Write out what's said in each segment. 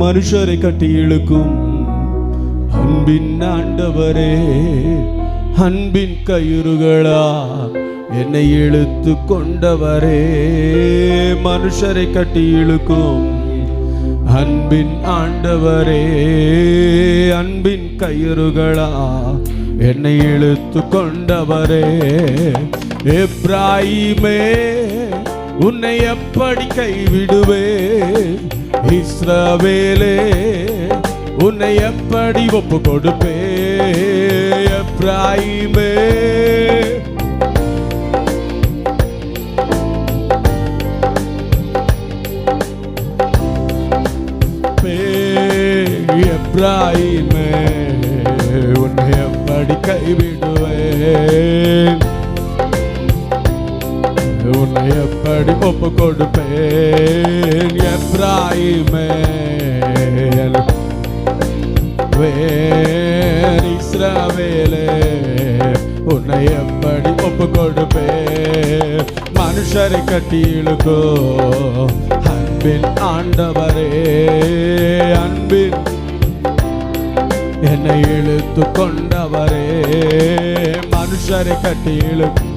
மனுஷரை கட்டி இழுக்கும். அன்பின் ஆண்டவரே அன்பின் கயிறுகளா என்னை இழுத்து கொண்டவரே. மனுஷரை கட்டி இழுக்கும். அன்பின் ஆண்டவரே அன்பின் கயிறுகளா என்னை இழுத்து கொண்டவரே. எப்ராயிமே உன்னை எப்படி கைவிடுவே இஸ்ரவேலே உன்னை எப்படி ஒப்பு கொடுப்பே எப்ராயிமே எப்ராயிமே உன்னை எப்படி கைவிடுவேன்? உன்னை எப்படி ஒப்பு கொடுப்பேன்? எப்ராயிமே வேர் இஸ்ரவேலே உன்னை எப்படி ஒப்பு கொடுப்பேன்? மனுஷரை கட்டி இழுக்கோ அன்பின் ஆண்டவரே அன்பின் என்னை இழுத்து கொண்டவரே மனுஷரை கட்டி இழுக்கும்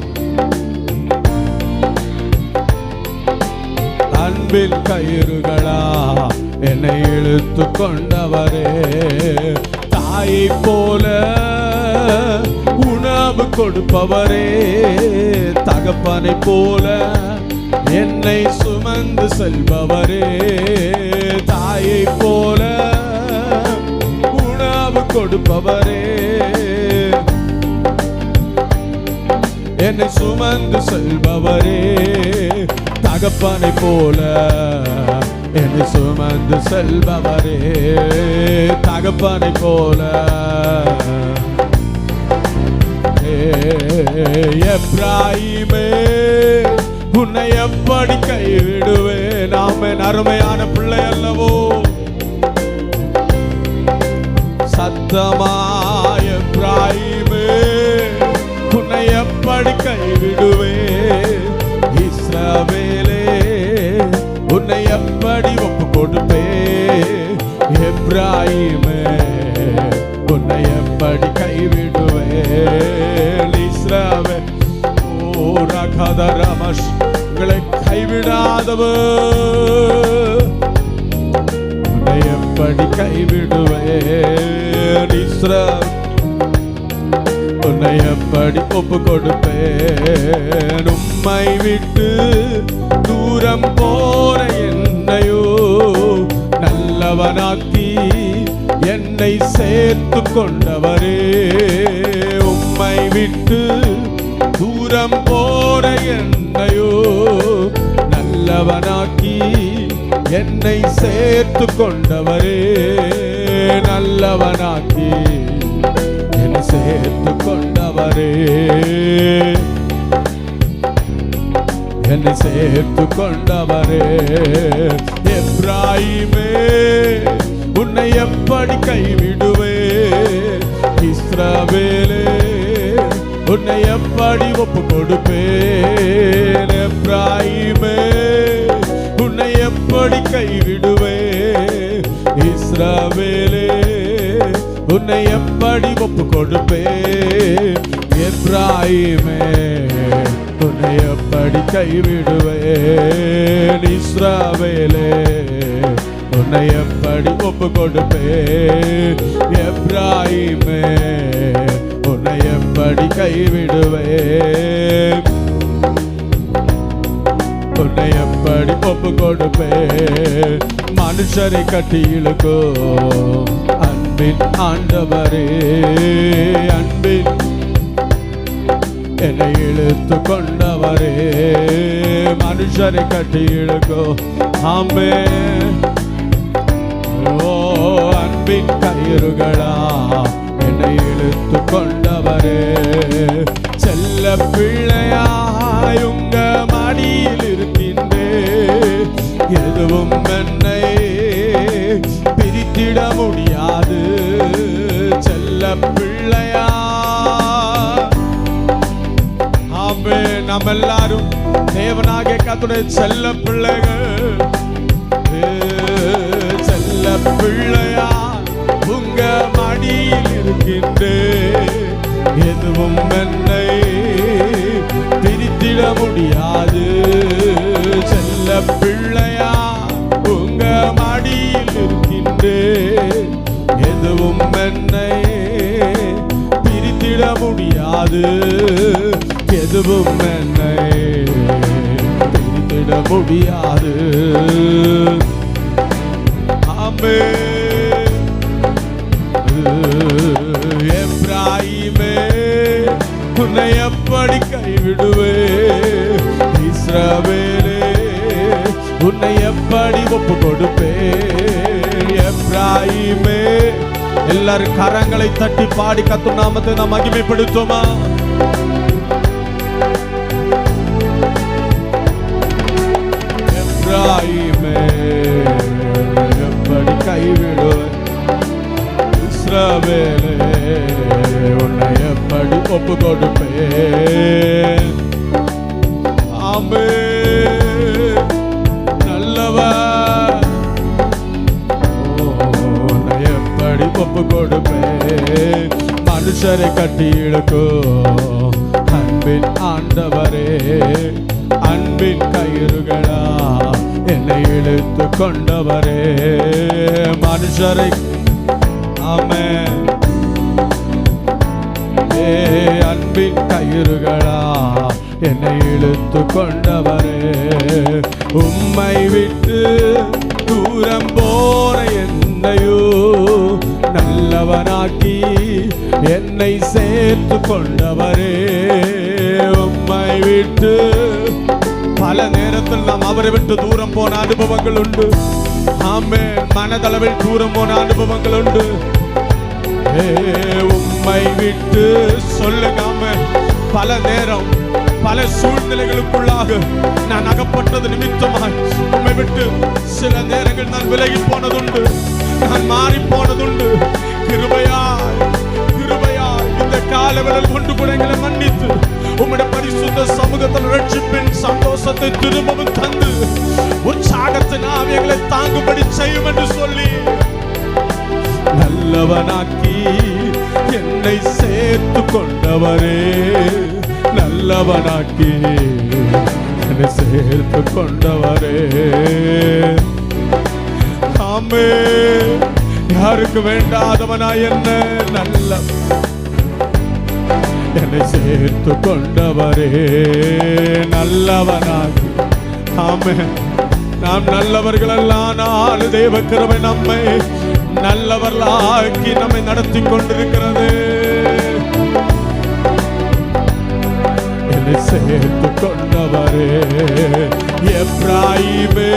அன்பின் கயிறுகளா? என்னை இழுத்து கொண்டவரே தாயை போல உணவு கொடுப்பவரே தகப்பனை போல என்னை சுமந்து செல்பவரே தாயை போல உணவு கொடுப்பவரே. என்னை சுமந்து செல்பவரே தகப்பனை போல என்னை சுமந்து செல்பவரே. தகப்பனை போல. எப்ராயிமே உன்னை எப்படி கைவிடுவே நாம அருமையான பிள்ளை அல்லவோ. சத்தமா எப்ராயிமே உன்னை எப்படி கைவிடுவேன்? இஸ்ரவே ஓ ரகத ரமஷ் உங்களை கைவிடாதவர் உன்னை எப்படி கைவிடுவேன்? இஸ்ரவேல் உன்னை எப்படி ஒப்பு கொடுப்பேன்? உம்மை விட்டு தூரம் போற என்னையோ கொண்டவனாக்கி என்னை சேர்த்து கொண்டவரே. உம்மை விட்டு தூரம் போற என்னையோ நல்லவனாக்கி என்னை சேர்த்து கொண்டவரே. நல்லவனாக்கி என்னை சேர்த்து கொண்டவரே. என்னை சேர்த்து கொண்டவரே. எப்ராயிமே உன்னை எப்படி கைவிடுவே? இஸ்ரவேலே உன்னை எப்படி ஒப்பு கொடுப்பேன் எப்ராயிமே உன்னை எப்படி கைவிடுவே? இஸ்ரவேலே உன்னை எப்படி ஒப்பு கொடுப்பேன் எப்ராயிமே. உன்னை எப்படி கைவிடுவேன். இஸ்ராவேலே உன்னை எப்படி ஒப்பு கொடுப்பேன். எப்ராயிமே உன்னை எப்படி கைவிடுவேன். உன்னை எப்படி ஒப்பு கொடுப்பேன். மனுஷரை கட்டி இழுக்கோ அன்பின் ஆண்டவரே அன்பின் என்னை இழுத்து கொண்டவரே. மனுஷரை கட்டி இழுக்கோ. ஆமே ஓ அன்பின் கயிறுகளா. என்னை இழுத்து கொண்டவரே. வாழும் தேவனாக கத்துடைய செல்ல பிள்ளைகள். செல்ல பிள்ளையா உங்க மடியில் இருக்கின்றே எதுவும் என்னை பிரித்திட முடியாது. செல்ல பிள்ளையா உங்க மடியில் இருக்கின்றே எதுவும் என்னை பிரித்திட முடியாது. எதுவும் என்னை ஆமே எப்ராயிமே உன்னை எப்படி கைவிடுவே இஸ்ரவேலே உன்னை எப்படி ஒப்பு கொடுப்பே எப்ராயிமே எல்லாரும் கரங்களை தட்டி பாடி கத்து நாமத்தை நாம் மகிமைப்படுத்தோமா எப்ராயிமே எப்படி கைவிடுவேன்? இஸ்ரவேலே உன்னை எப்படி ஒப்பு கொடுப்பேன் ஆமே நல்லவர். உன்னை எப்படி ஒப்பு கொடுப்பேன் மனுஷரை கட்டி இழுக்கும். அன்பின் ஆண்டவரே அன்பின் கயிறுகளா. என்னை இழுத்து கொண்டவரே மனுஷரை ஆமே ஏ அன்பின் கயிறுகளா என்னை இழுத்து கொண்டவரே உம்மை விட்டு தூரம் போற என்னையோ நல்லவனாக்கி என்னை சேர்த்து கொண்டவரே உம்மை விட்டு பல நேரத்தில் நாம் அவரை விட்டு தூரம் போன அனுபவங்கள் உண்டு. ஆமே மனதளவில் தூரம் போன அனுபவங்கள் உண்டு. ஏ, உம்மை விட்டு சொல்லுங்காம பல நேரம் பல சூழ்நிலைகளுக்குள்ளாக நான் அகப்பட்டது நிமித்தமாய் உண்மை விட்டு சில நேரங்கள் நான் விலகி போனதுண்டு. நான் மாறி போனதுண்டு. கிருபையாய் கிருபையாய் இந்த காலவெளியில் கொண்டு கூட எங்களை மன்னித்து உம்முடைய பரிசுத்த சமூகத்தில் ரட்சிப்பின் சந்தோஷத்தை திரும்பவும் தந்து உற்சாகத்தின் ஆவியங்களை தாங்கும்படி செய்யும் என்று சொல்லி நல்லவனாக்கி என்னை சேர்த்து கொண்டவரே. நல்லவனாக்கி என்னை சேர்த்து கொண்டவரே. ஆமே யாருக்கு வேண்டாதவனா என்ன? நல்ல என்னை சேர்த்து கொண்டவரே. நல்லவனாகி ஆமே நாம் நல்லவர்கள் எல்லாம் தேவ கிருபை நம்மை நல்லவர்களாக்கி நம்மை நடத்தி கொண்டிருக்கிறது. என்னை சேர்த்து கொண்டவரே. எப்ராயிமே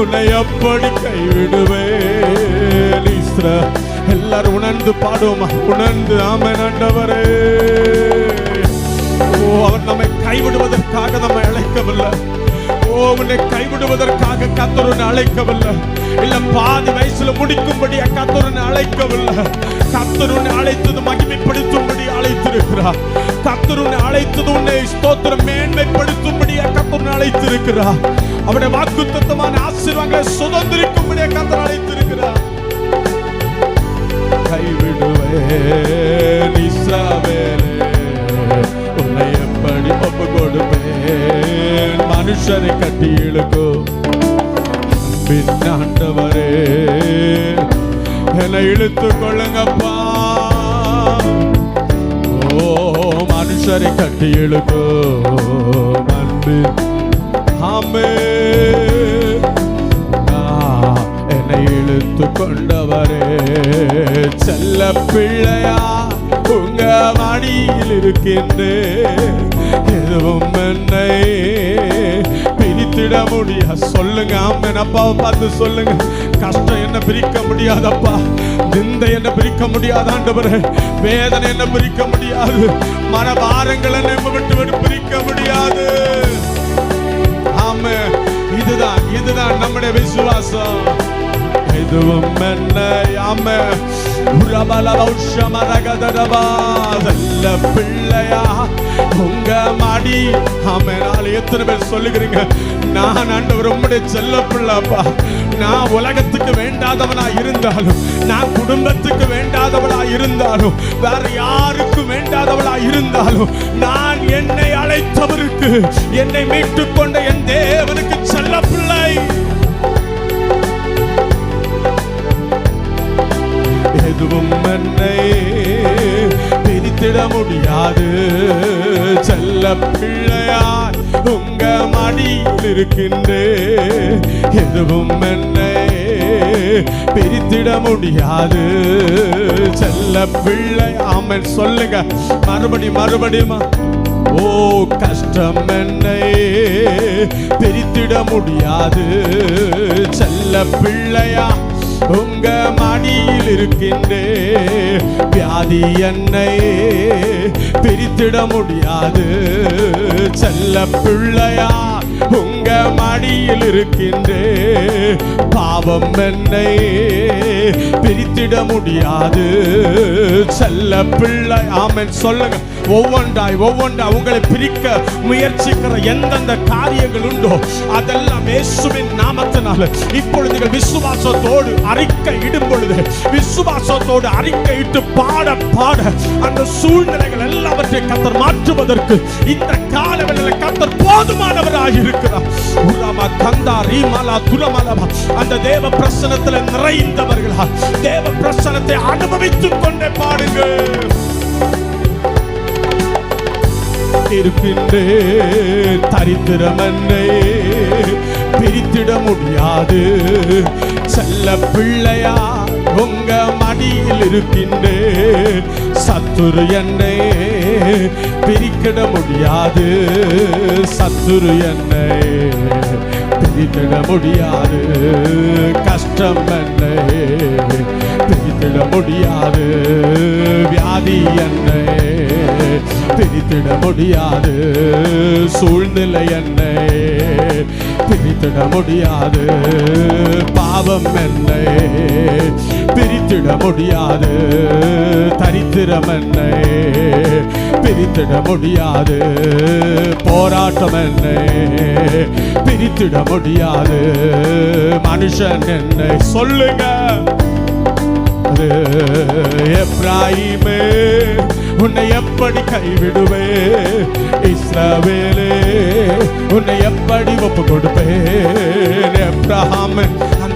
உன்னை எப்படி கைவிடுவேன். இஸ்ரா எல்லாரும் உணர்ந்து பாடுவோமா? உணர்ந்து ஆமென் ஆண்டவரே. ஓ அவர் நம்மை கைவிடுவதற்காக நம்மை அழைக்கவில்லை. ஓ உன்னை கைவிடுவதற்காக கத்தருன்னு அழைக்கவில்லை. இல்ல பாதி வயசுல முடிக்கும்படி கத்தருன்னு அழைக்கவில்லை. கத்தருன்னு அழைத்தது மகிமைப்படுத்தும்படி அழைத்திருக்கிறார். கத்தருன்னு அழைத்தது உன்னை ஸ்தோத்திரம் மேன்மைப்படுத்தும்படி கத்தருன்னு அழைத்திருக்கிறார். அவருடைய வாக்கு தத்துவமான ஆசீர்வாதங்களை சுதந்திரிக்கும்படி கத்தர் அழைத்திருக்கிறார். கைவிடுவேன் இஸ்ராவேலே உன்னை எப்படி ஒப்பு கொடுப்பேன் மனுஷரை கட்டி இழுக்கும் பின் என்னை இழுத்து கொள்ளுங்கப்பா. ஓ மனுஷரை கட்டி இழுக்கும் ஆமே இழுத்து கொண்டவரே செல்ல பிள்ளையா உங்க மடியில் இருக்கின்றேன் எதுவும் என்னை பிரித்திட முடியா? சொல்லுங்க ஆமென் அப்பாவை பார்த்து சொல்லுங்க. கஷ்டம் என்ன பிரிக்க முடியாதப்பா. நிந்தை என்ன பிரிக்க முடியாது வேதனை என்ன பிரிக்க முடியாது. மனபாரங்கள் என்ன விட்டு விட்டு பிரிக்க முடியாது. ஆமே இதுதான் இதுதான் நம்முடைய விசுவாசம். எதுவும் என்ன ஆமே உரபல நல்ல பிள்ளையா உங்க மடி ஆமே எத்தனை பேர் சொல்லுகிறீங்க? நான் ஆண்டவர் உம்முடைய செல்ல பிள்ளைப்பா. நான் உலகத்துக்கு வேண்டாதவனா இருந்தாலும் நான் குடும்பத்துக்கு வேண்டாதவளா இருந்தாலும் வேற யாருக்கும் வேண்டாதவளா இருந்தாலும் நான் என்னை அழைத்தவருக்கு என்னை மீட்டுக் கொண்ட என் தேவனுக்கு செல்ல பிள்ளை. பிரித்திட முடியாது. செல்ல பிள்ளையார் உங்க மடியில் இருக்கின்றே எதுவும் என்னை பிரித்திட முடியாது. செல்ல பிள்ளை ஆமன். சொல்லுங்க. மறுபடி மறுபடியுமா ஓ கஷ்டம் என்னை பிரித்திட முடியாது. செல்ல பிள்ளையா உங்க மடியில் இருக்கின்றே வியாதி என்னை பிரித்திட முடியாது. செல்ல பிள்ளையா உங்க மடியில் இருக்கின்றே. பாவம் என்னை பிரித்திட முடியாது. செல்ல பிள்ளை ஆமன். சொல்லுங்க. ஒவ்வொன்றாய் ஒவ்வொன்றாய் உங்களை பிரிக்க முயற்சிக்கிற எந்தெந்த காரியங்கள் உண்டோ அதெல்லாம் இயேசுவின் நாமத்தினால. இப்பொழுது விசுவாசத்தோடு அறிக்கை இடும் பொழுது விசுவாசத்தோடு அறிக்கை இட்டு பாட பாட அந்த சூழ்நிலைகள் எல்லாவற்றையும் கத்தர் மாற்றுவதற்கு இந்த காலவெளியில் கத்தர் போதுமானவராக இருக்கிறார். உரமா கந்தா ரீமாலா துரமலமா அந்த தேவ பிரசனத்தில் நிறைந்தவர்களா தேவ பிரசனத்தை அனுபவித்துக் கொண்டே பாடுங்கள். காத்திருக்கின்றேன் தரித்திரம் என்னை பிரித்திட முடியாது. செல்ல பிள்ளையா உங்க மடியில் இருக்கின்றே. சத்துரு என்னை பிரிக்கிட முடியாது. சத்துரு என்னை பிரித்திட முடியாது. கஷ்டம் என்னை பிரித்திட முடியாது. வியாதி என்னை. பிரித்திட முடியாது. சூழ்நிலை என்னை? பிரித்திட முடியாது. பாவம் என்னை? பிரித்திட முடியாது. தரித்திரம் என்னை? பிரித்திட முடியாது. போராட்டம் என்னை? பிரித்திட முடியாது. மனுஷன் என்னை? சொல்லுங்க. அது எப்ராயிமே உன்னை எப்படி கைவிடுவே? இஸ்ரவேலே உன்னை எப்படி ஒப்பு கொடுப்பேன் எப்ரஹாம்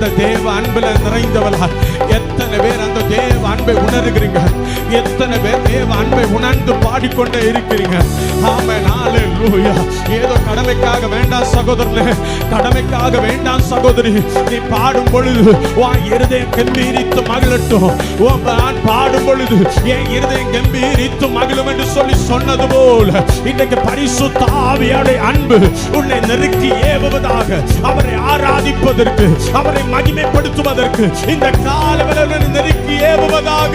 அந்த தேவ அன்புல நிறைந்தவளா. எத்தனை பேர் அந்த தேவ அன்பை உணர்கிறீங்க? எத்தனை பேர் தேவ அன்பை உணர்ந்து பாடிக்கொண்டே இருக்கிறீங்க? ஆமே நாலு லூயா ஏதோ கடமைக்காக வேண்டாம் சகோதரனே கடமைக்காக வேண்டாம் சகோதரி. நீ பாடும் பொழுது உன் இருதயம் கம்பீரித்து மகிழட்டும். நான் பாடும் பொழுது என் இருதயம் கம்பீரித்து மகிழும் என்று சொல்லி சொன்னது போல இன்றைக்கு பரிசு தாவியாடைய அன்பு உன்னை நெருக்கி ஏவுவதாக அவரை ஆராதிப்பதற்கு அவரை மகிமைப்படுத்துவதற்கு இந்த காலவெளியில் நெருக்கி ஏவுவதாக.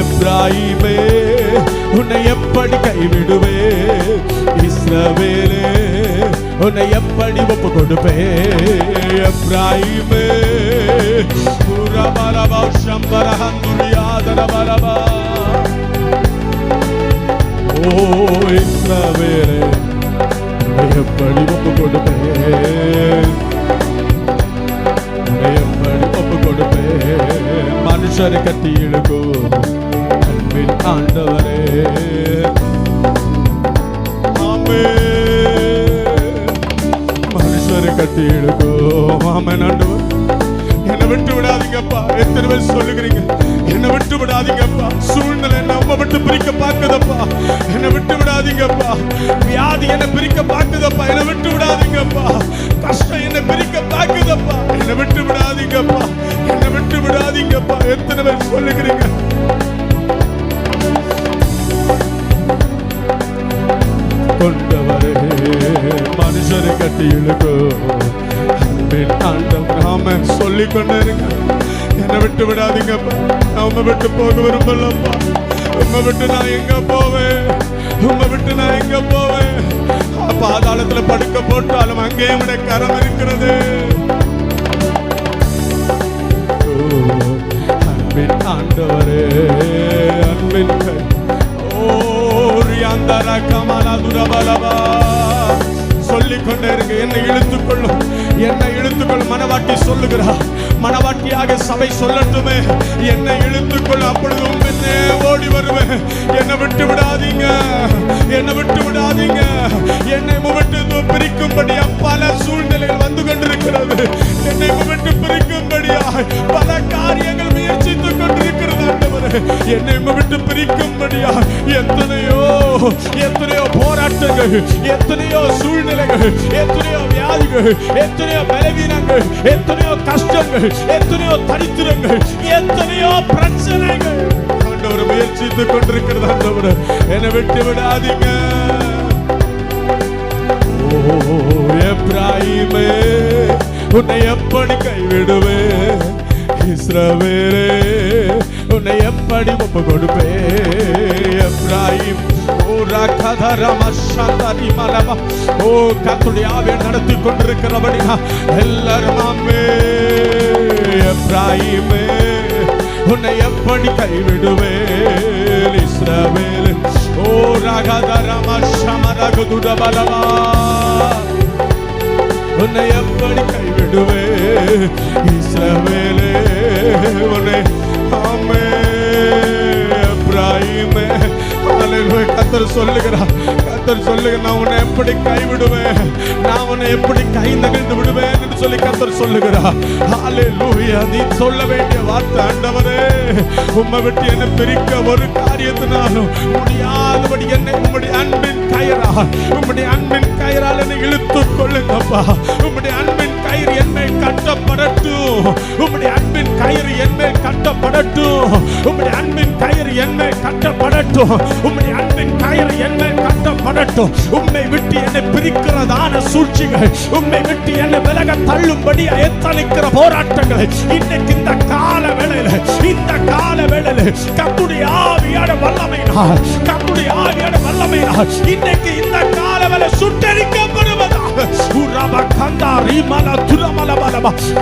எப்ராஹிமே உன்னை எப்படி கைவிடுவே இஸ்ரவேலே உன்னை எப்படி ஒப்பு கொடுப்பே எப்ராயிமே புரபரபா சம்பரஹந்துரியாதரபரபா ஓ இஸ்ரவேலே எப்படி ஒப்பு எத்தனை பேர் சொல்லுகிறீங்க கொண்டவரே மனுஷரை கட்டி இழுக்கும் அன்பின் ஆண்டவர் நாம சொல்லிக் கொண்டே இருங்க என்னை விட்டு விடாதீங்கப்பா. நான் உங்க விட்டு போக விரும்பலப்பா உங்க விட்டு நான் எங்க போவேன்? உங்க விட்டு நான் எங்க போவேன்? பாதாளத்துல படுக்க போட்டாலும் அங்கேயும் விட கரம் இருக்கிறது. அன்பின் ஆண்டவரே அன்பின் கை. ஓ ரியாந்தர கமல துரபலவா. சொல்லிக்கொண்டே இருக்கு என்னை இழுத்துக்கொள்ளும். என்னை இழுத்துக்கொள் மனவாட்டி சொல்லுகிறா மனவாட்டியாக சபை சொல்லட்டுமே. என்னை இழுத்துக்கொள் அப்பொழுது பின்னே ஓடி வருவேன். என்னை விட்டு விடாதீங்க. என்னை விட்டு விடாதீங்க. என்னை விட்டு பிரிக்கும்படியா பல சூழ்நிலைகள் வந்து கொண்டிருக்கிறது. என்னை விட்டு பிரிக்கும்படியா பல காரியங்கள் முயற்சித்துக் கொண்டு என்னை விட்டு பிரிக்கும்படியா? எத்தனையோ எத்தனையோ போராட்டங்கள் எத்தனையோ சூழ்நிலைகள் எத்தனையோ வியாதிகள் எத்தனையோ பலவீனங்கள் எத்தனையோ கஷ்டங்கள் எத்தனையோ தரித்திரங்கள் எத்தனையோ பிரச்சனைகள். ஆண்டவர் முயற்சித்துக் கொண்டிருக்கிறது ஆண்டவர். என்னை விட்டு விடாதீங்க. ஓ உன்னை எப்படி கைவிடுவே இஸ்ரவேலே உன்னை எப்படி ஒப்பு கொடுப்பே எப்ராஹிம் ஓ ரகதரமஷந்தரி மலப ஓ கத்துடைய ஆவியை நடத்தி கொண்டிருக்கிறபடியா எல்லாரும் ஆமே எப்ராயிமே உன்னை எப்படி கைவிடுவேல் இஸ்ரவேல். ஓ ரகதரம சமரகுதுடபலவா உன்னை எப்படி கைவிடுவே இஸ்ரவேலே. உன்னை ஹalleluya கத்தர் சொல்லுகிறார் கத்தர் சொல்லுங்க நான் உன்னை எப்படி கைவிடுவேன்? நான் உன்னை எப்படி கை நகர்ந்து விடுவேன்? என்று சொல்லி கத்தர் சொல்லுகிறார் ஹalleluya நீ சொல்ல வேண்டிய வார்த்தை ஆண்டவரே. உம்மை விட்டு என்னை பிரிக்க ஒரு காரியத்தினாலும் முடியாதபடி என்னை உம்முடைய அன்பின் கயரா உம்முடைய அன்பின் கயிறால் என்னை இழுத்துக் கொள்ளுங்கப்பா. உம்முடைய அன்பின் கயிறு என் மேல் கட்டப்படட்டும். உம்முடைய அன்பின் கயிறு என் மேல் கட்டப்படட்டும். உம்முடைய அன்பின் கயிறு என் மேல் கட்டப்படட்டும். உம்முடைய அன்பின் கயிறு என் மேல் கட்டப்படட்டும். உம்மை விட்டு என்னை பிரிக்கிறதான சூழ்ச்சிகள் உம்மை விட்டு என்னை விலக தள்ளும்படி எத்தனைக்கிற போராட்டங்கள் இன்னைக்கு இந்த கால வேளையில இந்த கால வேளையில கத்துடைய ஆவியான வல்லமையினால் கத்துடைய ஆவியான வல்லமையினால் இன்னைக்கு இந்த கால வேலை சுட்டரிக்கப்படுவதாக உரப கந்தா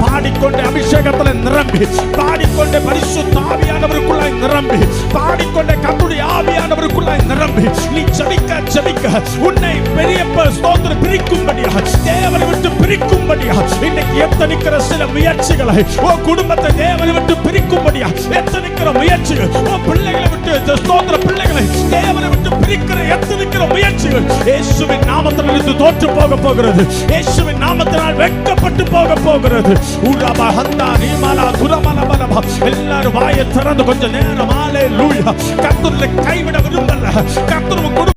பாடிக்கொண்டே அபிஷேகத்துல நிரம்பி. பாடிக்கொண்டே பரிசு தாவியானவருக்குள்ளாய் நிரம்பி. பாடிக்கொண்டே கத்துடி ஆவியானவருக்குள்ளாய் நிரம்பி. நீ ஜபிக்க ஜபிக்க. உன்னை பெரிய ஸ்தோத்திரம் பிரிக்கும்படியாக தேவனை விட்டு பிரிக்கும்படியாக இன்னைக்கு எத்தனைக்கிற சில முயற்சிகளை உன் குடும்பத்தை தேவனை விட்டு பிரிக்கும்படியா? எத்தனைக்கிற முயற்சிகள்? உன் பிள்ளைகளை விட்டு இந்த ஸ்தோத்திர பிள்ளைகளை தேவனை விட்டு பிரிக்கிற எத்தனைக்கிற முயற்சிகள்? இயேசுவின் நாமத்தில் இருந்து தோற்று போக போகிறது. இயேசுவின் நாமத்தினால் வெட்கப்பட்டு போக போகிறது. உரபா ஹந்தா நீமாலா துரமல பலபா எல்லாரும் வாயை திறந்து கொஞ்சம் நேரம். ஆலே லூயா கர்த்தரை கைவிட விரும்பல. கர்த்தர் கொடு